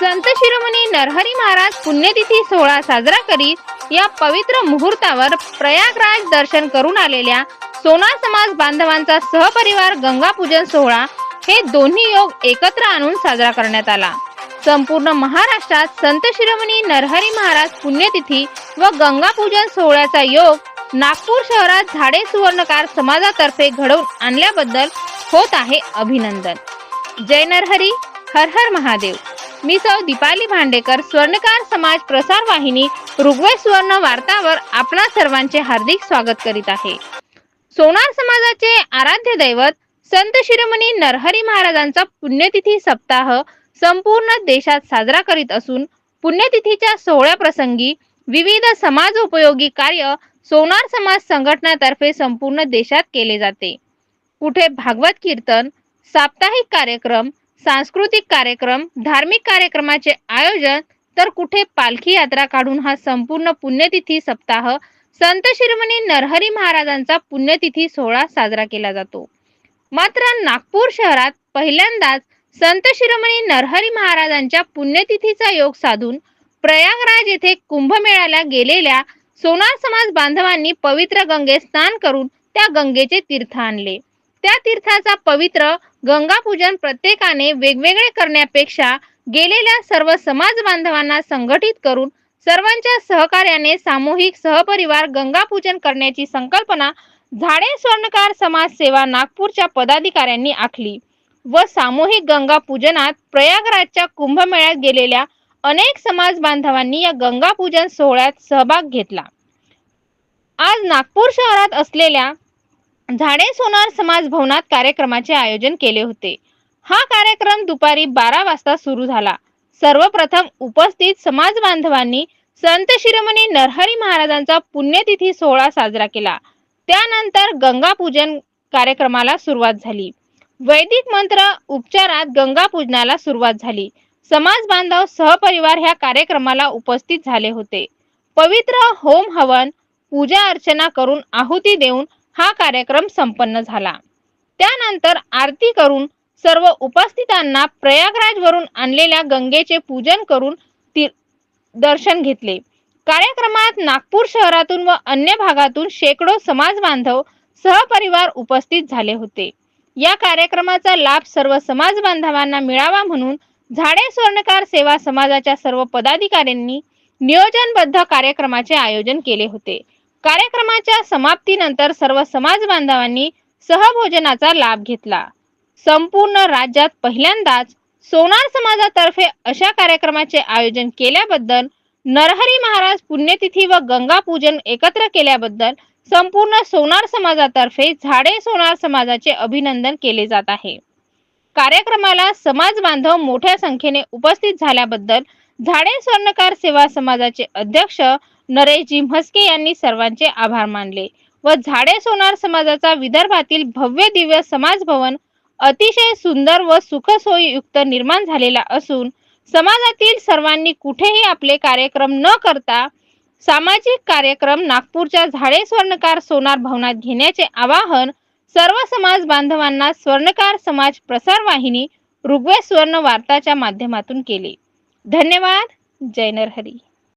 संत शिरोमणी नरहरी महाराज पुण्यतिथी सोहळा साजरा करीत या पवित्र मुहूर्तावर प्रयागराज दर्शन करून आलेल्या सोनार समाज बांधवांचा सहपरिवार गंगा पूजन सोहळा हे दोन्ही योग एकत्र आणून साजरा करण्यात आला. संपूर्ण महाराष्ट्रात संत शिरोमणी नरहरी महाराज पुण्यतिथी व गंगा पूजन सोहळ्याचा योग नागपूर शहरात झाडे सुवर्णकार समाजातर्फे घडवून आणल्याबद्दल होत आहे अभिनंदन. जय नरहरी हर हर महादेव. मी सौ दीपाली भांडेकर स्वर्णकार समाज प्रसार वाहिनी ऋग्वेद सुवर्ण वार्तावर आपणा सर्वांचे हार्दिक स्वागत करीत आहे. सोनार समाजाचे आराध्य दैवत संत शिरोमणी नरहरी महाराजांचा पुण्यतिथी सप्ताह संपूर्ण देशात साजरा करीत असून पुण्यतिथीच्या सोहळ्याप्रसंगी विविध समाज उपयोगी कार्य सोनार समाज संघटनातर्फे संपूर्ण देशात केले जाते. कुठे भागवत कीर्तन साप्ताहिक कार्यक्रम सांस्कृतिक कार्यक्रम धार्मिक कार्यक्रमाचे आयोजन तर कुठे पालखी यात्रा काढून हा संपूर्ण पुण्यतिथी सप्ताह संत शिरोमणी नरहरी महाराजांचा पुण्यतिथी सोहळा साजरा केला जातो. मात्र नागपूर शहरात पहिल्यांदाच संत शिरोमणी नरहरी महाराजांच्या पुण्यतिथीचा योग साधून प्रयागराज येथे कुंभमेळ्याला गेलेल्या सोनार समाज बांधवांनी पवित्र गंगेत स्नान करून त्या गंगेचे तीर्थ आणले. त्या तीर्थाचा पवित्र गंगा पूजन प्रत्येकाने वेगवेगळे करण्यापेक्षा गेलेल्या सर्व समाज बांधवांना संघटित करून सर्वांच्या सहकार्याने सामूहिक सहपरिवार गंगा पूजन करण्याची संकल्पना झाडे स्वर्णकार समाज सेवा नागपूरच्या पदाधिकाऱ्यांनी आखली व सामूहिक गंगा पूजनात प्रयागराजच्या कुंभमेळ्यात गेलेल्या अनेक समाज बांधवांनी या गंगा पूजन सोहळ्यात सहभाग घेतला. आज नागपूर शहरात असलेल्या झाडे सोनार समाज भवनात कार्यक्रमाचे आयोजन केले होते. हा कार्यक्रम दुपारी बारा वाजता सुरू झाला. सर्वप्रथम उपस्थित समाज बांधवांनी संत शिरोमणी नरहरी महाराजांचा पुण्यतिथी सोहळा साजरा केला. त्यानंतर गंगा पूजन कार्यक्रमाला सुरुवात झाली. वैदिक मंत्र उपचारात गंगा पूजनाला सुरुवात झाली. समाज बांधव सहपरिवार ह्या कार्यक्रमाला उपस्थित झाले होते. पवित्र होम हवन पूजा अर्चना करून आहुती देऊन हा कार्यक्रम संपन्न झाला. त्यानंतर आरती करून सर्व उपस्थितांना प्रयागराजवरून आणलेल्या गंगेचे पूजन करून ती- दर्शन घेतले. कार्यक्रमात नागपूर शहरातून व अन्य भागातून शेकडो समाज बांधव सहपरिवार उपस्थित झाले होते. या कार्यक्रमाचा लाभ सर्व समाज बांधवांना मिळावा म्हणून झाडे स्वर्णकार सेवा समाजाच्या सर्व पदाधिकाऱ्यांनी नियोजनबद्ध कार्यक्रमाचे आयोजन केले होते. कार्यक्रमाच्या समाप्तीनंतर सर्व समाज बांधवांनी सहभोजनाचा लाभ घेतला. संपूर्ण राज्यात पहिल्यांदाच सोनार समाजातर्फे अशा कार्यक्रमाचे आयोजन केल्याबद्दल नरहरी महाराज पुण्यतिथी व गंगा पूजन एकत्र केल्याबद्दल संपूर्ण सोनार समाजातर्फे झाडे सोनार समाजाचे अभिनंदन केले जात आहे. कार्यक्रमाला समाज बांधव मोठ्या संख्येने उपस्थित झाल्याबद्दल झाडे स्वर्णकार सेवा समाजाचे अध्यक्ष नरेशजी म्हस्के यांनी सर्वांचे आभार मानले व झाडे सोनार समाजाचा विदर्भातील भव्य दिव्य समाज भवन अतिशय सुंदर व सुखसोयीयुक्त निर्माण झालेला असून समाजातील सर्वांनी कुठेही आपले कार्यक्रम न करता सामाजिक कार्यक्रम नागपूरच्या झाडे स्वर्णकार सोनार भवनात घेण्याचे आवाहन सर्व समाज बांधवांना स्वर्णकार समाज प्रसार वाहिनी ऋग्वेद स्वर्ण वार्ताच्या माध्यमातून केले. धन्यवाद. जय नरहरी.